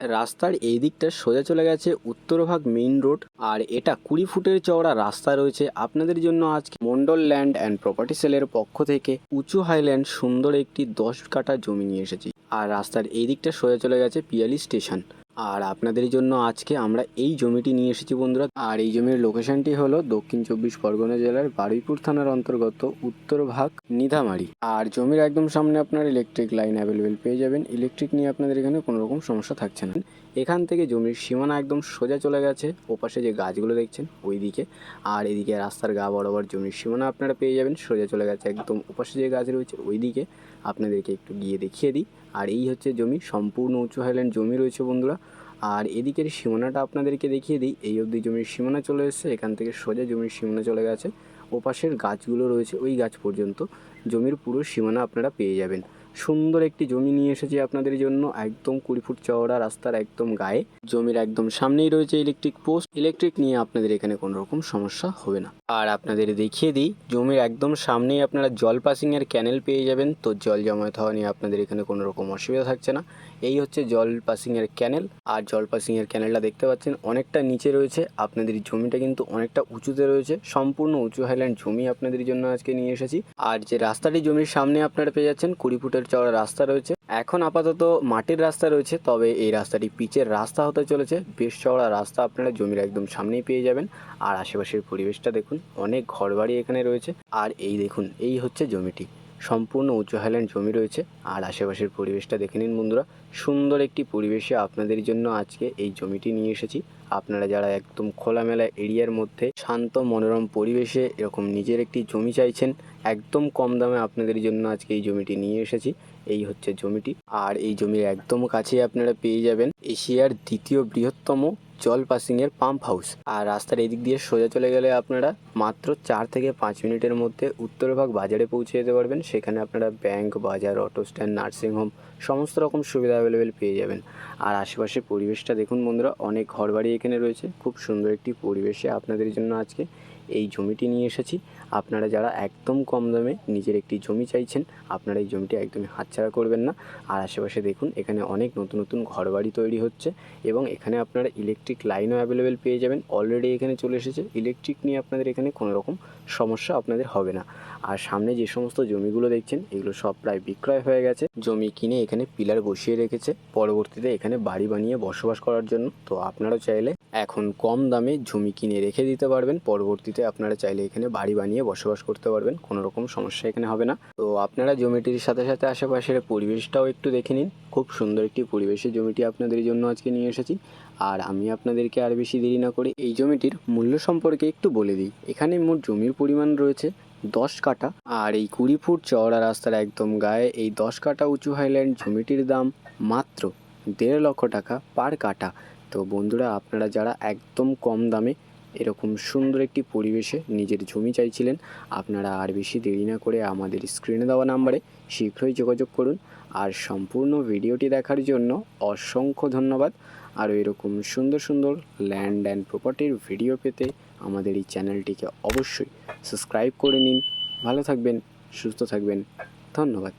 রাস্তার এই দিকটা সোজা চলে গেছে উত্তরভাগ মেইন রোড, আর এটা কুড়ি ফুটের চওড়া রাস্তা রয়েছে আপনাদের জন্য আজকে মন্ডল ল্যান্ড অ্যান্ড প্রপার্টি সেলের পক্ষ থেকে। উঁচু হাইল্যান্ড সুন্দর একটি দশ কাটা জমি নিয়ে এসেছি। আর রাস্তার এই দিকটা সোজা চলে গেছে পিয়ালি স্টেশন। আর আপনাদের জন্য আজকে আমরা এই জমিটি নিয়ে এসেছি বন্ধুরা। আর এই জমির লোকেশনটি হলো দক্ষিণ চব্বিশ পরগনা জেলার বারুইপুর থানার অন্তর্গত উত্তর ভাগ নিধামারি আর জমির একদম সামনে আপনার ইলেকট্রিক লাইন অ্যাভেলেবেল পেয়ে যাবেন। ইলেকট্রিক নিয়ে আপনাদের এখানে কোনো রকম সমস্যা থাকছে না। এখান থেকে জমির সীমানা একদম সোজা চলে গেছে। ওপাশে যে গাছগুলো দেখছেন ওই দিকে আর এদিকে রাস্তার গা বরাবর জমির সীমানা আপনারা পেয়ে যাবেন। সোজা চলে গেছে একদম ওপাশে যে গাছ রয়েছে ওই দিকে আপনাদেরকে একটু গিয়ে দেখিয়ে দিই। আর এই হচ্ছে জমি, সম্পূর্ণ উঁচু হাইল্যান্ড জমি রয়েছে বন্ধুরা। আর এদিকের সীমানাটা আপনাদেরকে দেখিয়ে দিই। এই অবধি জমির সীমানা চলে এসেছে, এখান থেকে সোজা জমির সীমানা চলে গেছে। ওপাশের গাছগুলো রয়েছে, ওই গাছ পর্যন্ত। জমির পুরো সীমানা আপনারা পেয়ে যাবেন। সুন্দর একটি জমি নিয়ে এসেছি আপনাদের জন্য। একদম কুড়ি ফুট চওড়া রাস্তার একদম গায়ে। জমির একদম সামনেই রয়েছে ইলেকট্রিক পোস্ট ইলেকট্রিক নিয়ে আপনাদের এখানে কোনো রকম সমস্যা হবে না। আর আপনাদের দেখিয়ে দিই, জমির একদম সামনেই আপনারা জল পাসিংয়ের ক্যানেল পেয়ে যাবেন। তো জল জমায়েত হওয়া নিয়ে আপনাদের এখানে কোনো রকম অসুবিধা থাকছে না। এই হচ্ছে জল পাসিংয়ের ক্যানেল আর জল পাসিংয়ের ক্যানেলটা দেখতে পাচ্ছেন, অনেকটা নিচে রয়েছে। আপনাদের জমিটা কিন্তু অনেকটা উঁচুতে রয়েছে। সম্পূর্ণ উঁচু হাইল্যান্ড জমি আপনাদের জন্য আজকে নিয়ে এসেছি। আর যে রাস্তাটি জমির সামনে আপনারা পেয়ে যাচ্ছেন, কুড়ি ফুটের চওড়া রাস্তা রয়েছে। এখন আপাতত মাটির রাস্তা রয়েছে, তবে এই রাস্তাটি পিচের রাস্তা হতে চলেছে। বেশ চওড়া রাস্তা আপনারা জমির একদম সামনেই পেয়ে যাবেন। আর আশেপাশের পরিবেশটা দেখুন, অনেক ঘরবাড়ি এখানে রয়েছে। আর এই দেখুন, এই হচ্ছে জমিটি। সম্পূর্ণ উঁচু হাইল্যান্ড জমি রয়েছে। আর আশেপাশের পরিবেশটা দেখে নিন বন্ধুরা। সুন্দর একটি পরিবেশে আপনাদের জন্য আজকে এই জমিটি নিয়ে এসেছি। আপনারা যারা একদম খোলামেলা এরিয়ার মধ্যে শান্ত মনোরম পরিবেশে এরকম নিজের একটি জমি চাইছেন, একদম কম দামে আপনাদের জন্য আজকে এই জমিটি নিয়ে এসেছি। এই হচ্ছে জমিটি। আর এই জমির একদম কাছেই আপনারা পেয়ে যাবেন এশিয়ার দ্বিতীয় বৃহত্তম জল পাসিংয়ের পাম্প হাউস। আর রাস্তার এদিক দিয়ে সোজা চলে গেলে আপনারা মাত্র চার থেকে পাঁচ মিনিটের মধ্যে উত্তরভাগ বাজারে পৌঁছে যেতে পারবেন। সেখানে আপনারা ব্যাংক, বাজার, অটো স্ট্যান্ড নার্সিংহোম সমস্ত রকম সুবিধা অ্যাভেলেবেল পেয়ে যাবেন। আর আশেপাশের পরিবেশটা দেখুন বন্ধুরা, অনেক ঘরবাড়ি এখানে রয়েছে। খুব সুন্দর একটি পরিবেশে আপনাদের জন্য আজকে এই জমিটি নিয়ে এসেছি। আপনারা যারা একদম কম দামে নিজের একটি জমি চাইছেন, আপনারা এই জমিটি একদমই হাতছাড়া করবেন না। আর আশেপাশে দেখুন, এখানে অনেক নতুন নতুন ঘরবাড়ি তৈরি হচ্ছে এবং এখানে আপনারা ইলেকট্রিক লাইনও অ্যাভেলেবেল পেয়ে যাবেন। অলরেডি এখানে চলে এসেছে। ইলেকট্রিক নিয়ে আপনাদের এখানে কোনো রকম সমস্যা আপনাদের হবে না। আর সামনে যে সমস্ত জমিগুলো দেখছেন, এগুলো সব প্রায় বিক্রয় হয়ে গেছে। জমি কিনে এখানে পিলার বসিয়ে রেখেছে। পরবর্তীতে এখানে বাড়ি বানিয়ে বসবাস করার জন্য। তো আপনারাও চাইলে এখন কম দামে জমি কিনে রেখে দিতে পারবেন। পরবর্তীতে আপনারা চাইলে এখানে বাড়ি বানিয়ে বসবাস করতে পারবেন। কোনো রকম সমস্যা এখানে হবে না। তো আপনারা জমিটির সাথে সাথে আশেপাশের পরিবেশটাও একটু দেখে নিন। খুব সুন্দর একটি পরিবেশে জমিটি আপনাদের জন্য আজকে নিয়ে এসেছি। আর আমি আপনাদেরকে আর বেশি দেরি না করে এই জমিটির মূল্য সম্পর্কে একটু বলে দিই। এখানে মোট জমির পরিমাণ রয়েছে দশ কাটা আর এই কুড়ি ফুট চওড়া রাস্তার একদম গায়ে এই দশ কাটা উঁচু হাইল্যান্ড জমিটির দাম মাত্র দেড় লক্ষ টাকা পার কাটা তো বন্ধুরা, আপনারা যারা একদম কম দামে এরকম সুন্দর একটি পরিবেশে নিজের জমি চাইছিলেন, আপনারা আর বেশি দেরি না করে আমাদের স্ক্রিনে দেওয়া নাম্বারে শীঘ্রই যোগাযোগ করুন। আর সম্পূর্ণ ভিডিওটি দেখার জন্য অসংখ্য ধন্যবাদ। আর এরকম সুন্দর সুন্দর ল্যান্ড অ্যান্ড প্রপার্টির ভিডিও পেতে আমাদের এই চ্যানেলটিকে অবশ্যই সাবস্ক্রাইব করে নিন। ভালো থাকবেন, সুস্থ থাকবেন। ধন্যবাদ।